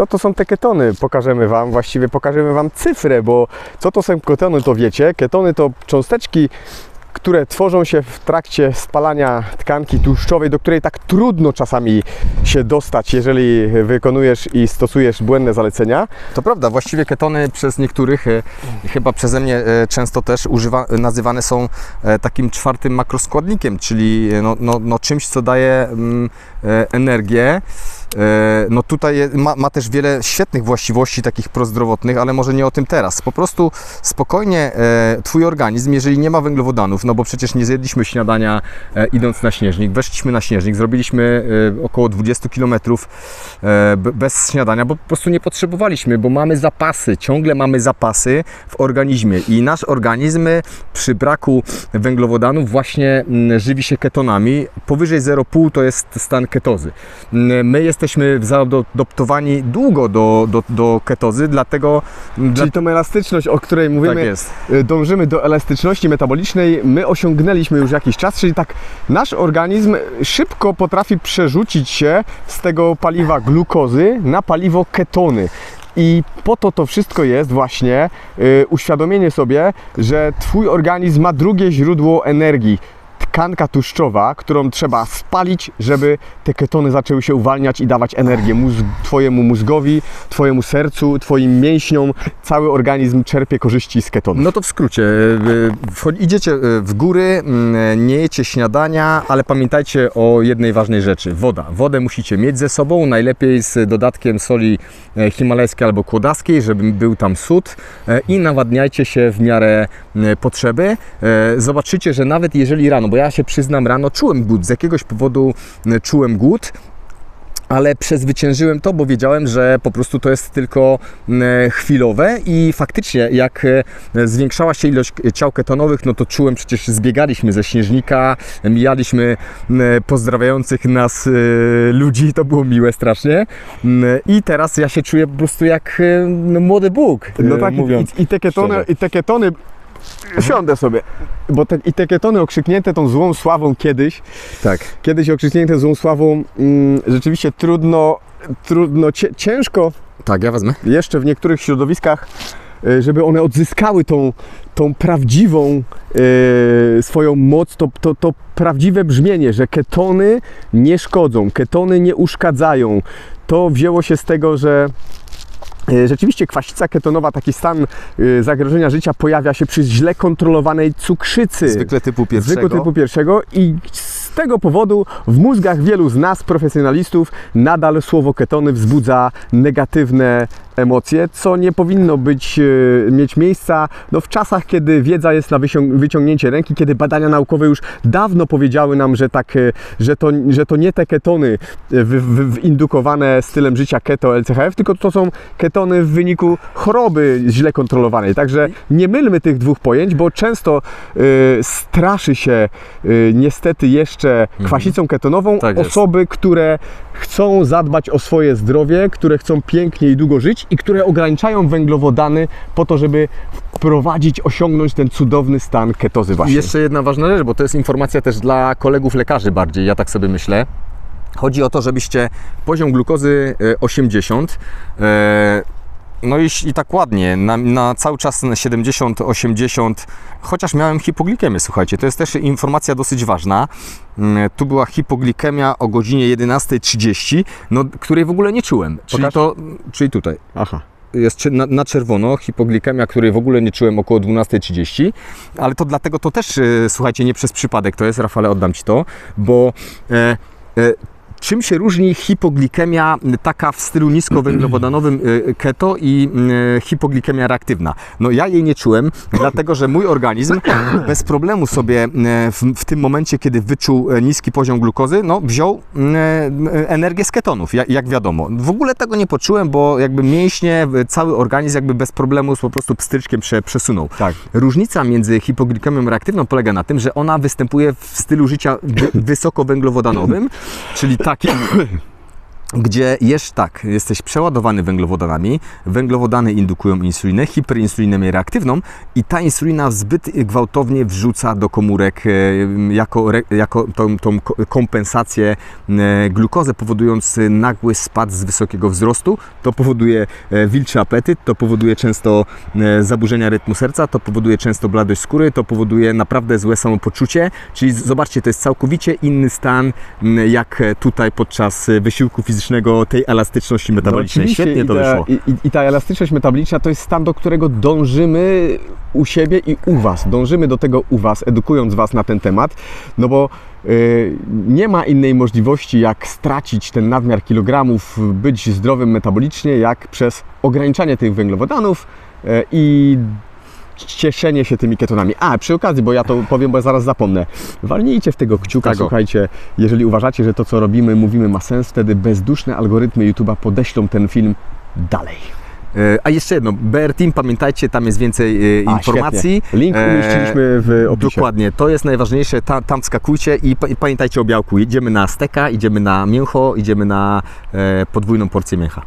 Co to są te ketony? Pokażemy Wam, właściwie pokażemy Wam cyfrę, bo co to są ketony, to wiecie. Ketony to cząsteczki, które tworzą się w trakcie spalania tkanki tłuszczowej, do której tak trudno czasami się dostać, jeżeli wykonujesz i stosujesz błędne zalecenia. To prawda, właściwie ketony przez niektórych, e, chyba przeze mnie e, często też używa, nazywane są e, takim czwartym makroskładnikiem, czyli no, no, no czymś, co daje mm, energię. E, No tutaj ma, ma też wiele świetnych właściwości takich prozdrowotnych, ale może nie o tym teraz. Po prostu spokojnie e, Twój organizm, jeżeli nie ma węglowodanów, no bo przecież nie zjedliśmy śniadania e, idąc na śnieżnik, weszliśmy na śnieżnik, zrobiliśmy około 20 km bez śniadania, bo po prostu nie potrzebowaliśmy, bo mamy zapasy, ciągle mamy zapasy w organizmie i nasz organizm przy braku węglowodanów właśnie mm, żywi się ketonami. Powyżej 0,5 to jest stan ketozy. Mm, My jesteśmy zaadoptowani długo do, do, do ketozy, dlatego... Czyli tą elastyczność, o której mówimy, tak jest. y, dążymy do elastyczności metabolicznej, my osiągnęliśmy już jakiś czas, czyli tak nasz organizm szybko potrafi przerzucić się z tego paliwa glukozy na paliwo ketony. I po to to wszystko jest właśnie y, uświadomienie sobie, że Twój organizm ma drugie źródło energii. Tkanka tłuszczowa, którą trzeba spalić, żeby te ketony zaczęły się uwalniać i dawać energię mózg, Twojemu mózgowi, Twojemu sercu, Twoim mięśniom. Cały organizm czerpie korzyści z ketonów. No to w skrócie, wchod- idziecie y, w góry, mm, nie jecie śniadania, ale pamiętajcie o jednej ważnej rzeczy. Woda. Wodę musicie mieć ze sobą, najlepiej z dodatkiem soli e, himalajskiej albo kłodaskiej, żeby był tam sód e, i nawadniajcie się w miarę e, potrzeby. E, Zobaczycie, że nawet jeżeli rano, bo ja się przyznam, rano czułem głód, z jakiegoś powodu e, czułem głód, ale przezwyciężyłem to, bo wiedziałem, że po prostu to jest tylko mm, chwilowe i faktycznie jak e, zwiększała się ilość ciał ketonowych, no to czułem, przecież zbiegaliśmy ze śnieżnika, mijaliśmy pozdrawiających nas ludzi, to było miłe strasznie. I teraz ja się czuję po prostu jak no, młody Bóg, No tak, i- i, te ketony, i te ketony, siądę sobie, bo te, i te ketony okrzyknięte tą złą sławą kiedyś, Tak. kiedyś okrzyknięte złą sławą, mm, rzeczywiście trudno, trudno, cie, ciężko Tak, ja wezmę. jeszcze w niektórych środowiskach, y, żeby one odzyskały tą, tą prawdziwą y, swoją moc, to, to, to prawdziwe brzmienie, że ketony nie szkodzą, ketony nie uszkadzają. To wzięło się z tego, że Rzeczywiście kwasica ketonowa, taki stan y, zagrożenia życia pojawia się przy źle kontrolowanej cukrzycy. Zwykle typu pierwszego. Zwykłego typu pierwszego i z tego powodu w mózgach wielu z nas, profesjonalistów, nadal słowo ketony wzbudza negatywne emocje, co nie powinno być, e, mieć miejsca no, w czasach, kiedy wiedza jest na wyciągnięcie ręki, kiedy badania naukowe już dawno powiedziały nam, że, tak, e, że, to, że to nie te ketony e, wyindukowane stylem życia keto LCHF, tylko to są ketony w wyniku choroby źle kontrolowanej. Także nie mylmy tych dwóch pojęć, bo często e, straszy się e, niestety jeszcze kwasicą ketonową Tak jest. osoby, które chcą zadbać o swoje zdrowie, które chcą pięknie i długo żyć i które ograniczają węglowodany po to, żeby wprowadzić, osiągnąć ten cudowny stan ketozy I właśnie. jeszcze jedna ważna rzecz, bo to jest informacja też dla kolegów lekarzy bardziej, ja tak sobie myślę. Chodzi o to, żebyście poziom glukozy e, 80, e, no i, i tak ładnie, na, na cały czas na 70, 80, chociaż miałem hipoglikemię, słuchajcie, to jest też informacja dosyć ważna. Mm, Tu była hipoglikemia o godzinie 11.30, no, której w ogóle nie czułem. Czyli Pokaż. to, czyli tutaj Aha. jest na, na czerwono, hipoglikemia, której w ogóle nie czułem około 12.30, ale to dlatego to też, e, słuchajcie, nie przez przypadek to jest, Rafale, oddam Ci to, bo e, e, czym się różni hipoglikemia taka w stylu niskowęglowodanowym e, keto i e, hipoglikemia reaktywna? No ja jej nie czułem, dlatego że mój organizm bez problemu sobie w, w tym momencie, kiedy wyczuł niski poziom glukozy, no wziął energię z ketonów, jak, jak wiadomo. W ogóle tego nie poczułem, bo jakby mięśnie, cały organizm jakby bez problemu po prostu pstryczkiem prze, przesunął. Tak. Różnica między hipoglikemią reaktywną polega na tym, że ona występuje w stylu życia wy, wysokowęglowodanowym, czyli takim, gdzie jesz tak, jesteś przeładowany węglowodanami, węglowodany indukują insulinę, hiperinsulinemię reaktywną i ta insulina zbyt gwałtownie wrzuca do komórek e, jako, jako tą, tą ko- kompensację e, glukozy, powodując nagły spad z wysokiego wzrostu. To powoduje e, wilczy apetyt, to powoduje często zaburzenia rytmu serca, to powoduje często bladość skóry, to powoduje naprawdę złe samopoczucie. Czyli zobaczcie, to jest całkowicie inny stan, jak tutaj podczas wysiłku fizycznego tej elastyczności metabolicznej. oczywiście Świetnie i to ta, wyszło. I, i- I ta elastyczność metaboliczna to jest stan, do którego dążymy u siebie i u Was. Dążymy do tego u Was, edukując Was na ten temat, no bo y, nie ma innej możliwości, jak stracić ten nadmiar kilogramów, być zdrowym metabolicznie, jak przez ograniczanie tych węglowodanów y, i cieszenie się tymi ketonami. A, przy okazji, bo ja to powiem, bo ja zaraz zapomnę. Walnijcie w tego kciuka, Tak o. słuchajcie, jeżeli uważacie, że to, co robimy, mówimy, ma sens, wtedy bezduszne algorytmy YouTube'a podeślą ten film dalej. E, A jeszcze jedno, BR Team, pamiętajcie, tam jest więcej e, A, informacji. świetnie. Link E, umieściliśmy w opisie. Dokładnie, to jest najważniejsze, Ta, tam wskakujcie i, i pamiętajcie o białku. Idziemy na steka, idziemy na mięcho, idziemy na e, podwójną porcję mięcha.